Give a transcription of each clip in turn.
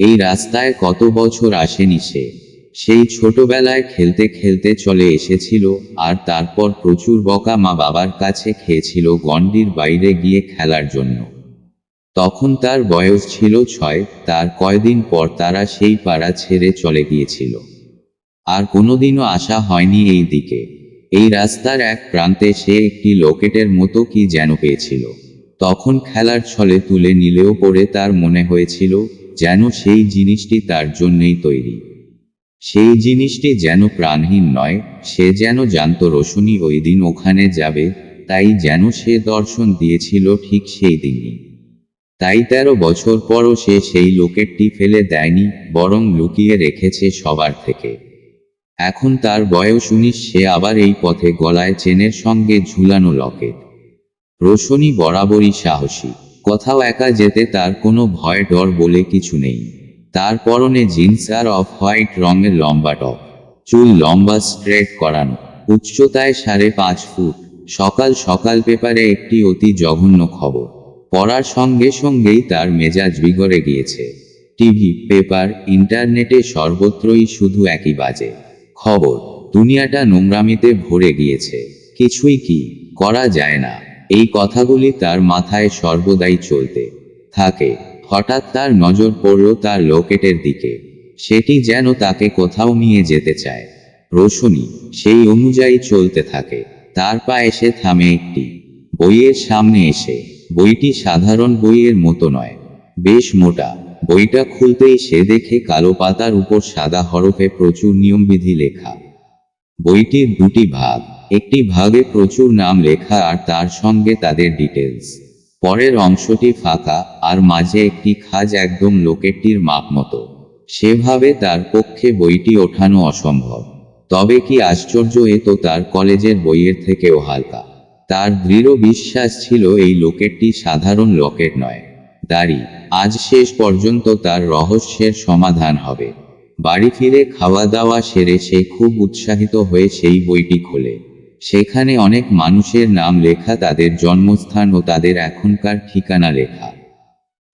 এই রাস্তায় কত বছর আসেনি সে। সেই ছোটবেলায় খেলতে খেলতে চলে এসেছিল, আর তারপর প্রচুর বকা মা বাবার কাছে খেয়েছিল গন্ডির বাইরে গিয়ে খেলার জন্য। তখন তার বয়স ছিল ছয়, তার কয়দিন পর তারা সেই পাড়া ছেড়ে চলে গিয়েছিল। আর কোনোদিনও আসা হয়নি এই দিকে। এই রাস্তার এক প্রান্তে সে একটি লোকেটের মতো কি যেন পেয়েছিল। তখন খেলার ছলে তুলে নিলেও পরে তার মনে হয়েছিল যেন সেই জিনিসটি তার জন্যই তৈরি। সেই জিনিসটি যেন প্রাণহীন নয়, সে যেন জানত রোশনি ওই দিন ওখানে যাবে, তাই যেন সে দর্শন দিয়েছিল ঠিক সেই দিনই। তাই তেরো বছর পরও সে সেই লোকেটটি ফেলে দেয়নি, বরং লুকিয়ে রেখেছে সবার থেকে। এখন তার বয়স উনিশ, সে আবার এই পথে গলায় চেনের সঙ্গে ঝুলানো লকেট। রোশনি বরাবরই সাহসী। কোথাও একা যেতে তার কোনো ভয় ডর বলে কিছু নেই। তার পরনে জিন্স আর অফ হোয়াইট রঙের লম্বা টপ। চুল লম্বা স্ট্রেট করানো। উচ্চতায় সাড়ে পাঁচ ফুট। সকাল সকাল পেপারে একটি অতি জঘন্য খবর। পড়ার সঙ্গে সঙ্গেই তার মেজাজ বিগড়ে গিয়েছে। টিভি, পেপার, ইন্টারনেটে সর্বত্রই শুধু একই বাজে। খবর, দুনিয়াটা নোংরামিতে ভরে গিয়েছে। কিছুই কি করা যায় না। এই কথাগুলি তার মাথায় সর্বদাই চলতে থাকে। হঠাৎ তার নজর পড়ল তার লোকেটের দিকে। সেটি যেন তাকে কোথাও নিয়ে যেতে চায়। রোশনি সেই অনুযায়ী চলতে থাকে। তার পা এসে থামে একটি। বইয়ের সামনে এসে। বইটি সাধারণ বইয়ের মতো নয়। বেশ মোটা। বইটা খুলতেই সে দেখে কালো পাতার উপর সাদা হরফে প্রচুর নিয়মবিধি লেখা। বইটির দুটি ভাগ। একটি ভাগে প্রচুর নাম লেখা আর তার সঙ্গে তাদের ডিটেলস পরের অংশটি ফাঁকা আর মাঝে একটি খাজ একদম লোকেরটির মাপ মতো। সেভাবে তার পক্ষে বইটি ওঠানো অসম্ভব। তবে কি আশ্চর্য এ তো তার কলেজের বইয়ের থেকেও হালকা। তার দৃঢ় বিশ্বাস ছিল এই লোকেরটি সাধারণ লকেট নয়। দাড়ি, আজ শেষ পর্যন্ত তার রহস্যের সমাধান হবে। বাড়ি ফিরে খাওয়া দাওয়া সেরে সে খুব উৎসাহিত হয়ে সেই বইটি খোলে। সেখানে অনেক মানুষের নাম লেখা তাদের জন্মস্থান ও তাদের এখনকার ঠিকানা লেখা।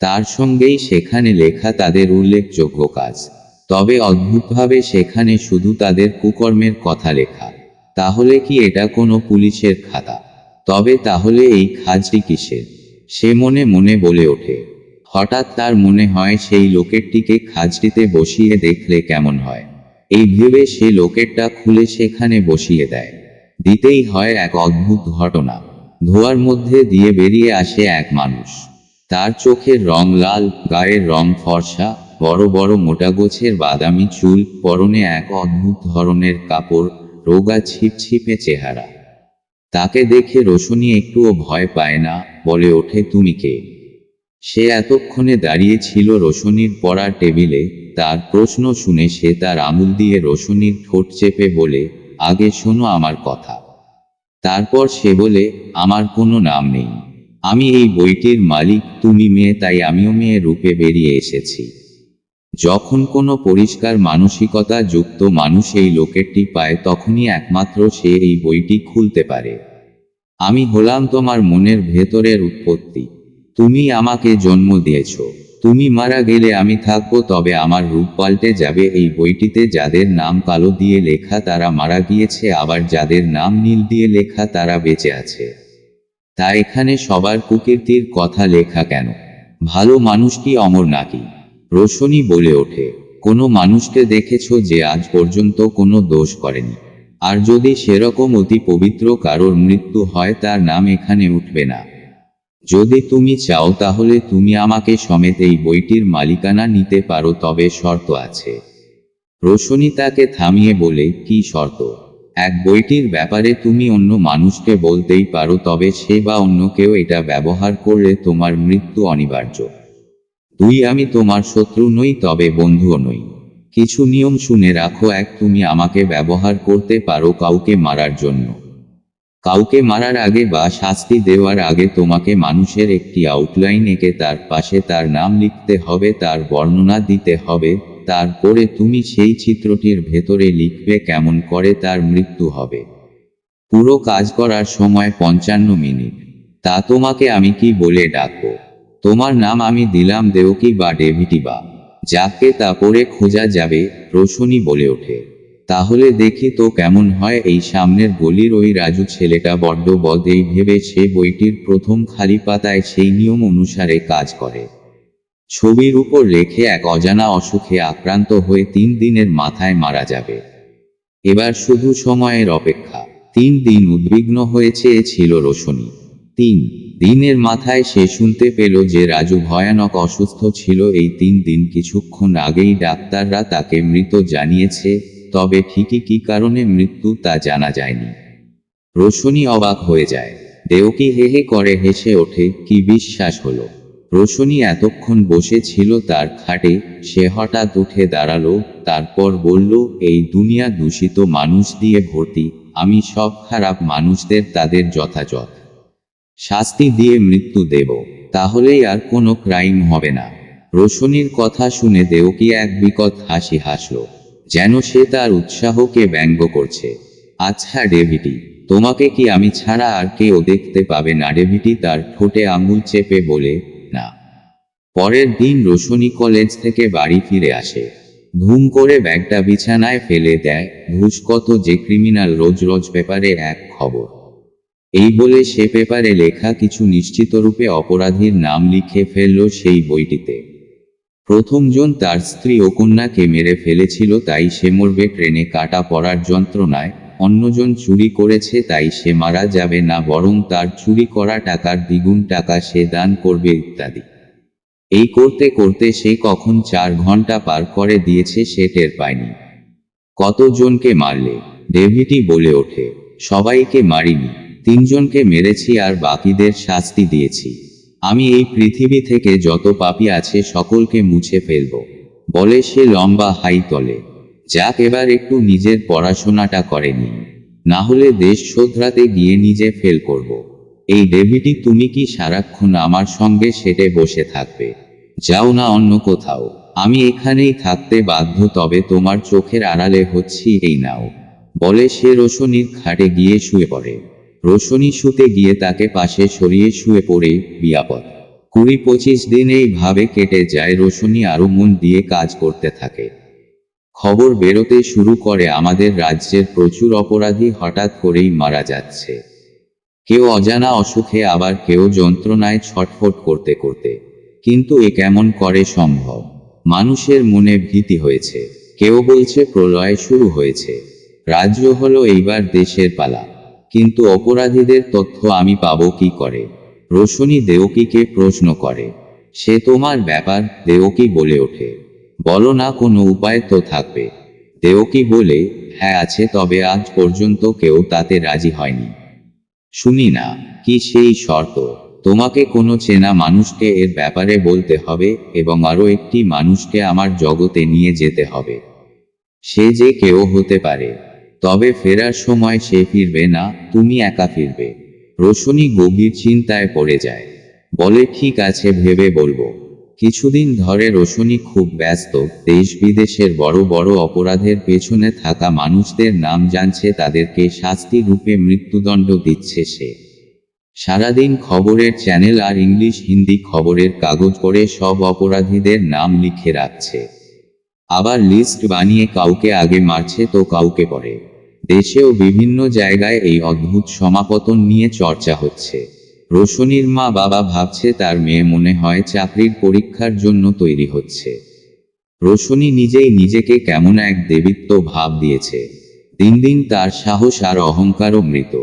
তার সঙ্গেই সেখানে লেখা তাদের উল্লেখযোগ্য কাজ। তবে অদ্ভুতভাবে সেখানে শুধু তাদের কুকর্মের কথা লেখা। তাহলে কি এটা কোনো পুলিশের খাতা? তবে তাহলে এই খাজটি কিসের? সে মনে মনে বলে ওঠে। হঠাৎ তার মনে হয় সেই লোকেরটিকে খাজটিতে বসিয়ে দেখলে কেমন হয়। এই ভেবে সে লোকেরটা খুলে সেখানে বসিয়ে দেয়। দিতেই হয় এক অদ্ভুত ঘটনা। ধোয়ার মধ্যে দিয়ে বেরিয়ে আসে এক মানুষ। তার চোখের রং লাল, গায়ের রং ফর্সা, বড় বড় মোটা গোছের বাদামি চুল, পরনে এক অদ্ভুত ধরনের কাপড়, রোগা ছিপছিপে চেহারা। তাকে দেখে রোশনি একটুও ভয় পায় না, বলে ওঠে, তুমি কে? সে এতক্ষণে দাঁড়িয়ে ছিল রোশনির পড়ার টেবিলে। তার প্রশ্ন শুনে সে তার আঙুল দিয়ে রোশনির ঠোঁট চেপে বলে আগে শোনো আমার কথা। তারপর সে বলে, আমার কোনো নাম নেই। আমি এই বইটির মালিক, তুমি মেয়ে, তাই আমিও মেয়ে রূপে বেরিয়ে এসেছি। যখন কোনো পরিষ্কার মানসিকতা যুক্ত মানুষ এই লোকেরটি পায়, তখনই একমাত্র সে এই বইটি খুলতে পারে। আমি হলাম তোমার মনের ভেতরের উৎপত্তি। তুমি আমাকে জন্ম দিয়েছ। তুমি মারা গেলে আমি থাকব, তবে আমার রূপ পাল্টে যাবে। এই বইটিতে যাদের নাম কালো দিয়ে লেখা তারা মারা গিয়েছে, আবার যাদের নাম নীল দিয়ে লেখা তারা বেঁচে আছে। তা এখানে সবার কুকীর্তির কথা লেখা কেন? ভালো মানুষ কি অমর নাকি? রোশনি বলে ওঠে, কোনো মানুষকে দেখেছ যে আজ পর্যন্ত কোনো দোষ করেনি? আর যদি সেরকম অতি পবিত্র কারোর মৃত্যু হয়, তার নাম এখানে উঠবে না। যদি তুমি চাও তাহলে তুমি আমাকে সমেত এই বইটির মালিকানা নিতে পারো, তবে শর্ত আছে। রোশনি তাকে থামিয়ে বলে, কি শর্ত? এক বইটির ব্যাপারে তুমি অন্য মানুষকে বলতেই পারো, তবে সে বা অন্য কেউ এটা ব্যবহার করলে তোমার মৃত্যু অনিবার্য। দুই, আমি তোমার শত্রু নই, তবে বন্ধুও নই। কিছু নিয়ম শুনে রাখো, এক, তুমি আমাকে ব্যবহার করতে পারো কাউকে মারার জন্য। কাউকে মারার আগে বা শাস্তি দেওয়ার আগে তোমাকে মানুষের একটি আউটলাইন এঁকে তার পাশে তার নাম লিখতে হবে, তার বর্ণনা দিতে হবে, তারপরে তুমি সেই চিত্রটির ভেতরে লিখবে কেমন করে তার মৃত্যু হবে। পুরো কাজ করার সময় পঞ্চান্ন মিনিট। তা তোমাকে আমি কি বলে ডাকবো? তোমার নাম আমি দিলাম দেওকি বা ডেভিটি বা। যাকে তা পরে খোঁজা যাবে, রোশনি বলে ওঠে। তাহলে দেখি তো কেমন হয় এই সামনের গলির ওই রাজু ছেলেটা বড্ড বদ। ভেবে সে বইটির প্রথম খালি পাতায় সেই নিয়ম অনুসারে কাজ করে। ছবির উপর রেখে এক অজানা অসুখে আক্রান্ত হয়ে তিন দিনের মাথায় মারা যাবে। এবার শুধু সময়ের অপেক্ষা। তিন দিন উদ্বিগ্ন হয়েছে ছিল রোশনি। তিন দিনের মাথায় সে শুনতে পেল যে রাজু ভয়ানক অসুস্থ ছিল। এই তিন দিন কিছুক্ষণ আগেই ডাক্তাররা তাকে মৃত জানিয়েছে। তবে ঠিকই কী কারণে মৃত্যু তা জানা যায়নি। রোশনি অবাক হয়ে যায়। দেওকি হে হে করে হেসে ওঠে, কি বিশ্বাস হলো? রোশনি এতক্ষণ বসে ছিল তার খাটে, সে হঠাৎ উঠে দাঁড়াল, তারপর বলল, এই দুনিয়া দূষিত মানুষ দিয়ে ভর্তি, আমি সব খারাপ মানুষদের তাদের যথাযথ শাস্তি দিয়ে মৃত্যু দেব, তাহলেই আর কোনো ক্রাইম হবে না। রোশনির কথা শুনে দেওকি এক বিকট হাসি হাসল। যেন সে তার উৎসাহকে ব্যঙ্গ করছে। আচ্ছা ডেভিটি তোমাকে কি আমি ছাড়া আর কেউ দেখতে পাবে না? ডেভিটি তার ঠোঁটে আঙুল চেপে বলে, না। পরের দিন রোশনি কলেজ থেকে বাড়ি ফিরে আসে। ধুম করে ব্যাগটা বিছানায় ফেলে দেয়। ঘুষ কত যে ক্রিমিনাল রোজ রোজ পেপারে এক খবর। এই বলে সে পেপারে লেখা কিছু নিশ্চিতরূপে অপরাধীর নাম লিখে ফেলল সেই বইটিতে। প্রথমজন তার স্ত্রী ও কন্যাকে মেরে ফেলেছিল, তাই সে মরবে ট্রেনে কাটা পড়ার যন্ত্রণায়। অন্যজন চুরি করেছে, তাই সে মারা যাবে না, বরং তার চুরি করা টাকার দ্বিগুণ টাকা সে দান করবে ইত্যাদি। এই করতে করতে সে কখন চার ঘণ্টা পার করে দিয়েছে সে টের পায়নি। কতজনকে মারলে? ডেভিটি বলে ওঠে, সবাইকে মারিনি, তিনজনকে মেরেছি আর বাকিদের শাস্তি দিয়েছি। আমি এই পৃথিবী থেকে যত পাপি আছে সকলকে মুছে ফেলব। বলে সে লম্বা হাই তলে, যাক এবার একটু নিজের পড়াশোনাটা করেনি না। হলে দেশ শোধরাতে গিয়ে নিজে ফেল করব। এই ডেভিটি তুমি কি সারাক্ষণ আমার সঙ্গে সেটে বসে থাকবে? যাও না অন্য কোথাও। আমি এখানেই থাকতে বাধ্য, তবে তোমার চোখের আড়ালে হচ্ছি এই নাও। বলে সে রোশনির খাটে গিয়ে শুয়ে পড়ে। রোশনি শুতে গিয়ে তাকে পাশে সরিয়ে শুয়ে পড়ে বিয়াপদ কুড়ি পঁচিশ দিন এইভাবে কেটে যায় রোশনি আরও মন দিয়ে কাজ করতে থাকে। খবর বেরোতে শুরু করে আমাদের রাজ্যের প্রচুর অপরাধী হঠাৎ করেই মারা যাচ্ছে। কেউ অজানা অসুখে আবার কেউ যন্ত্রণায় ছটফট করতে করতে। কিন্তু এ কেমন করে সম্ভব? মানুষের মনে ভীতি হয়েছে। কেউ বলছে প্রলয় শুরু হয়েছে। রাজ্য হলো এইবার দেশের পালা। কিন্তু অপরাধীদের তথ্য আমি পাবো কি করে? রোশনি দেওকিকে প্রশ্ন করে, সে তোমার ব্যাপার? দেওকি বলে ওঠে, বলো না, কোনো উপায় তো থাকবে। দেওকি বলে হ্যাঁ আছে, তবে আজ পর্যন্ত কেউ তাতে রাজি হয়নি। শুনি না, কি সেই শর্ত? তোমাকে কোনো চেনা মানুষকে এর ব্যাপারে বলতে হবে এবং আরও একটি মানুষকে আমার জগতে নিয়ে যেতে হবে। সে যে কেউ হতে পারে। তবে ফেরার সময় সে ফিরবে না, তুমি একা ফিরবে। রোশনি গভীর চিন্তায় পড়ে যায়। বলে, ঠিক আছে, ভেবে বলব। কিছুদিন ধরে রোশনি খুব ব্যস্ত। দেশ বিদেশের বড় বড় অপরাধের পেছনে থাকা মানুষদের নাম জানছে তাদেরকে শাস্তি রূপে মৃত্যুদণ্ড দিচ্ছে সে। সারাদিন খবরের চ্যানেল আর ইংলিশ হিন্দি খবরের কাগজ পড়ে সব অপরাধীদের নাম লিখে রাখছে। আবার লিস্ট বানিয়ে কাউকে আগে মারছে তো কাউকে পরে দেশেও বিভিন্ন জায়গায় এই অদ্ভুত সমাপতন নিয়ে চর্চা হচ্ছে। রোশনির মা বাবা ভাবছে তার মেয়ে মনে হয় চাকরির পরীক্ষার জন্য তৈরি হচ্ছে। রোশনি নিজেই নিজেকে কেমন এক দেবিত্ব ভাব দিয়েছে। দিন দিন তার সাহস আর অহংকারও মৃত।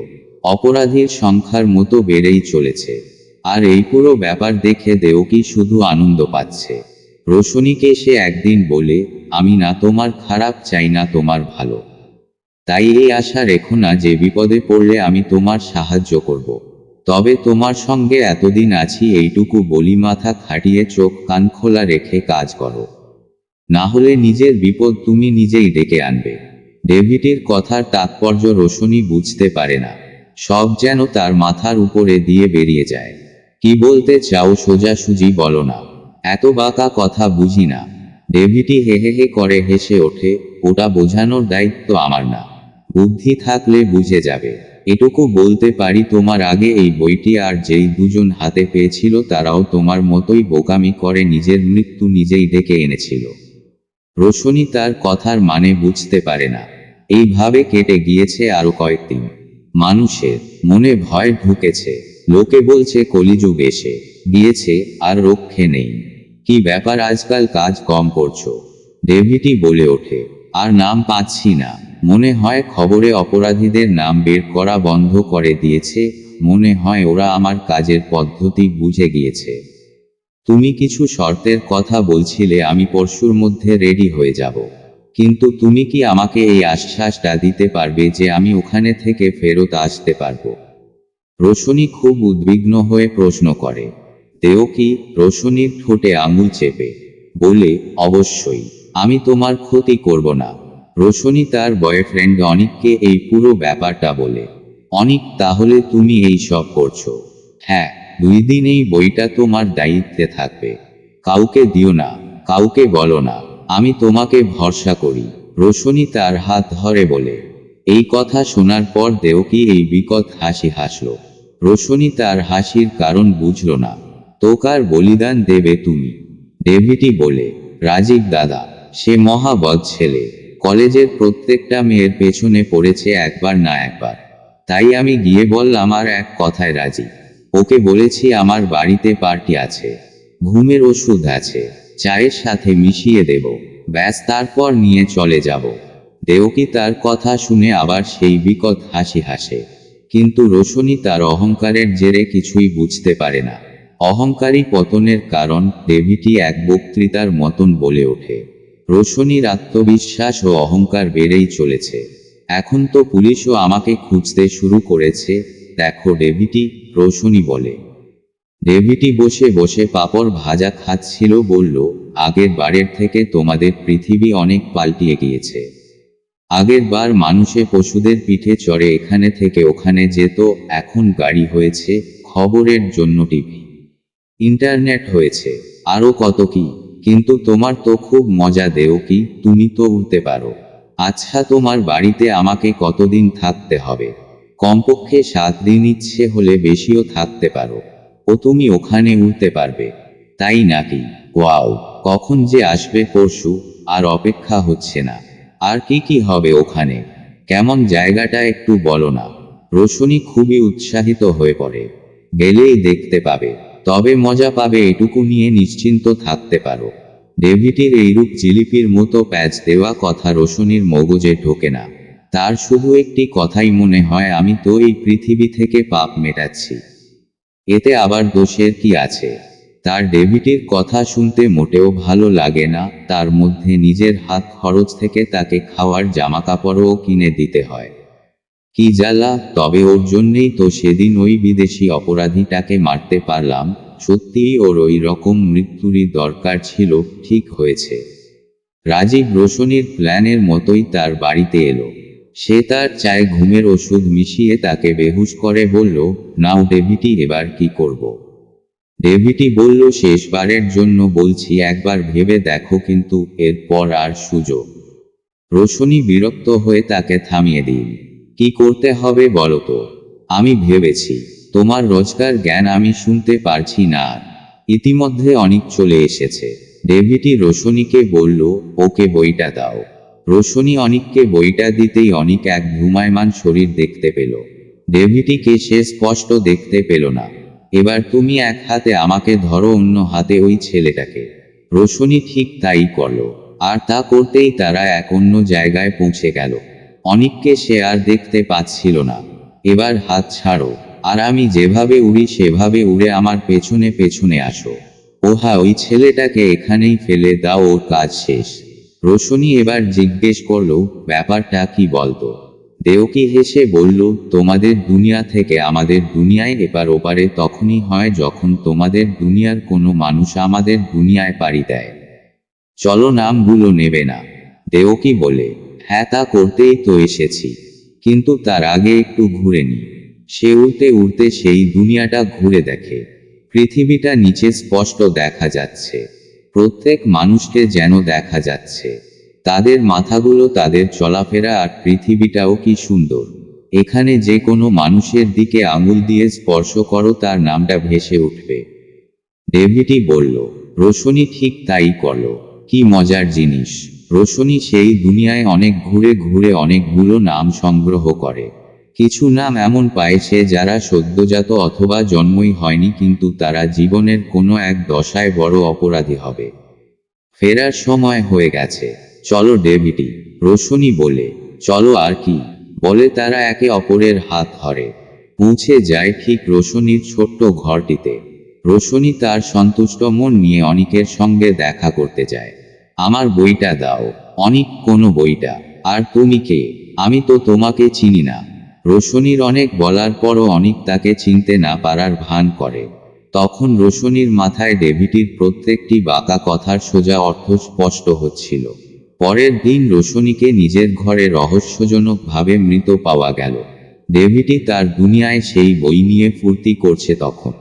অপরাধীর সংখ্যার মতো বেড়েই চলেছে। আর এই পুরো ব্যাপার দেখে দেওকি শুধু আনন্দ পাচ্ছে। রোশনিকে সে একদিন বলে, আমি না তোমার খারাপ, চাই না তোমার ভালো। তাই এই আশা রেখো না যে বিপদে পড়লে আমি তোমার সাহায্য করব। তবে তোমার সঙ্গে এতদিন আছি এইটুকু বলি মাথা খাটিয়ে চোখ কান খোলা রেখে কাজ করো। না হলে নিজের বিপদ তুমি নিজেই ডেকে আনবে। ডেভিটির কথার তাৎপর্য রোশনি বুঝতে পারে না। সব যেন তার মাথার উপরে দিয়ে বেরিয়ে যায়। কি বলতে চাও সোজাসুজি বলো না। এত বাঁকা কথা বুঝি না। ডেভিটি হে হে হে করে হেসে ওঠে, ওটা বোঝানোর দায়িত্ব আমার না। বুদ্ধি থাকলে বুঝে যাবে। এটুকু বলতে পারি তোমার আগে এই বইটি আর যেই দুজন হাতে পেয়েছিল তারাও তোমার মতোই বোকামি করে নিজের মৃত্যু নিজেই ডেকে এনেছিল। রোশনি তার কথার মানে বুঝতে পারে না। এইভাবে কেটে গিয়েছে আরও কয়েকদিন। মানুষের মনে ভয় ঢুকেছে। লোকে বলছে, কলিযুগ এসে গিয়েছে আর রক্ষে নেই। কি ব্যাপার আজকাল কাজ কম করছ? ডেভিটি বলে ওঠে, আর নাম পাচ্ছি না। মনে হয় খবরে অপরাধীদের নাম বের করা বন্ধ করে দিয়েছে। মনে হয় ওরা আমার কাজের পদ্ধতি বুঝে গিয়েছে। তুমি কিছু শর্তের কথা বলছিলে, আমি পরশুর মধ্যে রেডি হয়ে যাব। কিন্তু তুমি কি আমাকে এই আশ্বাসটা দিতে পারবে যে আমি ওখানে থেকে ফেরত আসতে পারব? রোশনি খুব উদ্বিগ্ন হয়ে প্রশ্ন করে। দেও কি? রোশনির ঠোঁটে আঙুল চেপে। বলে, অবশ্যই। আমি তোমার ক্ষতি করব না। রোশনি তার বয়ফ্রেন্ড অনিককে এই পুরো ব্যাপারটা বলে, অনিক, তাহলে তুমি এই সব করছ? হ্যাঁ দুই দিন এই বইটা তোমার দায়িত্বে থাকবে। কাউকে দিও না, কাউকে বলো না, আমি তোমাকে ভরসা করি। রোশনি তার হাত ধরে বলে। এই কথা শোনার পর দেওকি এই বিকট হাসি হাসল। রোশনি তার হাসির কারণ বুঝল না। তোকার বলিদান দেবে তুমি। ডেভিটি বলে, রাজীব দাদা, সে মহাবধ ছেলে। কলেজের প্রত্যেকটা মেয়ের পেছনে পড়েছে একবার না একবার। তাই আমি গিয়ে বললাম, আর এক কথায় রাজি। ওকে বলেছি আমার বাড়িতে পার্টি আছে, ঘুমের ওষুধ আছে, চায়ের সাথে মিশিয়ে দেব, ব্যাস তারপর নিয়ে চলে যাব। দেওকি তার কথা শুনে আবার সেই বিকট হাসি হাসে। কিন্তু রোশনি তার অহংকারের জেরে কিছুই বুঝতে পারে না। অহংকারী পতনের কারণ ডেভিটি এক বক্তৃতার মতন বলে ওঠে। রোশনির আত্মবিশ্বাস ও অহংকার বেড়েই চলেছে। এখন তো পুলিশও আমাকে খুঁজতে শুরু করেছে, দেখো ডেভিটি, রোশনি বলে। ডেভিটি বসে বসে পাপড় ভাজা খাচ্ছিল, বলল, আগের বারের থেকে তোমাদের পৃথিবী অনেক পাল্টিয়ে গিয়েছে। আগের বার মানুষে পশুদের পিঠে চড়ে এখানে থেকে ওখানে যেত, এখন গাড়ি হয়েছে, খবরের জন্য টিভি। ইন্টারনেট হয়েছে আরও কত কি কিন্তু তোমার তো খুব মজা দেও কি, তুমি তো উঠতে পারো। আচ্ছা তোমার বাড়িতে আমাকে কতদিন থাকতে হবে? কমপক্ষে সাত দিন ইচ্ছে হলে বেশিও থাকতে পারো। ও তুমি ওখানে উঠতে পারবে। তাই নাকি? ওয়াও, কখন যে আসবে পরশু, আর অপেক্ষা হচ্ছে না। আর কি কি হবে ওখানে? কেমন জায়গাটা একটু বলো না। রোশনি খুবই উৎসাহিত হয়ে পড়ে। গেলেই দেখতে পাবে। তবে মজা পাবে এটুকু নিয়ে নিশ্চিন্ত থাকতে পারো। ডেভিটির এইরূপ জিলিপির মতো প্যাচ দেওয়া কথা রোশনির মগজে ঢোকে না। তার শুধু একটি কথাই মনে হয়, আমি তো এই পৃথিবী থেকে পাপ মেটাচ্ছি। এতে আবার দোষের কি আছে? তার ডেভিটির কথা শুনতে মোটেও ভালো লাগে না। তার মধ্যে নিজের হাত খরচ থেকে তাকে খাওয়ার জামাকাপড়ও কিনে দিতে হয়। কি জ্বালা? তবে ওর জন্যেই তো সেদিন ওই বিদেশি অপরাধীটাকে মারতে পারলাম। সত্যিই ওর ওই রকম মৃত্যুরই দরকার ছিল, ঠিক হয়েছে। রাজীব রোশনির প্ল্যানের মতোই তার বাড়িতে এলো। সে তার চায়ে ঘুমের ওষুধ মিশিয়ে তাকে বেহুশ করে বলল, নাও ডেভিটি এবার কি করব? ডেভিটি বলল, শেষবারের জন্য বলছি, একবার ভেবে দেখো কিন্তু এরপর আর সুযোগ। রোশনি বিরক্ত হয়ে তাকে থামিয়ে দিন কি করতে হবে বলো তো? আমি ভেবেছি, তোমার রোজকার জ্ঞান আমি শুনতে পারছি না। ইতিমধ্যে অনেক চলে এসেছে। ডেভিটি রোশনিকে বলল, ওকে বইটা দাও। রোশনি অনিককে বইটা দিতেই অনিক এক ঘুমায়মান শরীর দেখতে পেল। ডেভিটিকে সে স্পষ্ট দেখতে পেল না। এবার তুমি এক হাতে আমাকে ধরো, অন্য হাতে ওই ছেলেটাকে। রোশনি ঠিক তাই করল। আর তা করতেই তারা এক অন্য জায়গায় পৌঁছে গেল। অনিককে সে আর দেখতে পাচ্ছিল না। এবার হাত ছাড়ো, আর আমি যেভাবে উড়ি সেভাবে উড়ে আমার পেছনে পেছনে আসো। ওহা, ওই ছেলেটাকে এখানেই ফেলে দাও, ওর কাজ শেষ। রোশনি এবার জিজ্ঞেস করল, ব্যাপারটা কি বলতো? দেওকি হেসে বলল, তোমাদের দুনিয়া থেকে আমাদের দুনিয়ায় এপার ওপারে তখনই হয় যখন তোমাদের দুনিয়ার কোনো মানুষ আমাদের দুনিয়ায় পাড়ি দেয়। চলো নামগুলো নেবে না। দেওকি বলে হ্যাঁ তা করতেই তো এসেছি। কিন্তু তার আগে একটু ঘুরে নি। সে উড়তে উড়তে সেই দুনিয়াটা ঘুরে দেখে। পৃথিবীটা নিচে স্পষ্ট দেখা যাচ্ছে। প্রত্যেক মানুষকে যেন দেখা যাচ্ছে। তাদের মাথাগুলো তাদের চলাফেরা আর পৃথিবীটাও কি সুন্দর। এখানে যে কোনো মানুষের দিকে আঙুল দিয়ে স্পর্শ করো, তার নামটা ভেসে উঠবে। ডেভিটি বলল, রোশনি ঠিক তাই করল। কি মজার জিনিস। রোশনি সেই দুনিয়ায় অনেক ঘুরে ঘুরে অনেকগুলো নাম সংগ্রহ করে। কিছু নাম এমন পায় সে যারা সদ্যজাত অথবা জন্মই হয়নি কিন্তু তারা জীবনের কোনো এক দশায় বড় অপরাধী হবে। ফেরার সময় হয়ে গেছে। চলো ডেভিটি রোশনি বলে, চলো আর কি, বলে তারা একে অপরের হাত ধরে। পৌঁছে যায় ঠিক রোশনির ছোট্ট ঘরটিতে। রোশনি তার সন্তুষ্ট মন নিয়ে অনিকের সঙ্গে দেখা করতে যায়। আমার বইটা দাও। অনেক কোনো বইটা। আর তুমি কে? আমি তো তোমাকে চিনি না। রোশনির অনেক বলার পরও অনেক তাকে চিনতে না পারার ভান করে। তখন রোশনির মাথায় ডেভিটির প্রত্যেকটি বাঁকা কথার সোজা অর্থ স্পষ্ট হচ্ছিল। পরের দিন রোশনিকে নিজের ঘরে রহস্যজনকভাবে মৃত পাওয়া গেল। ডেভিটি তার দুনিয়ায় সেই বই নিয়ে ফুর্তি করছে তখন।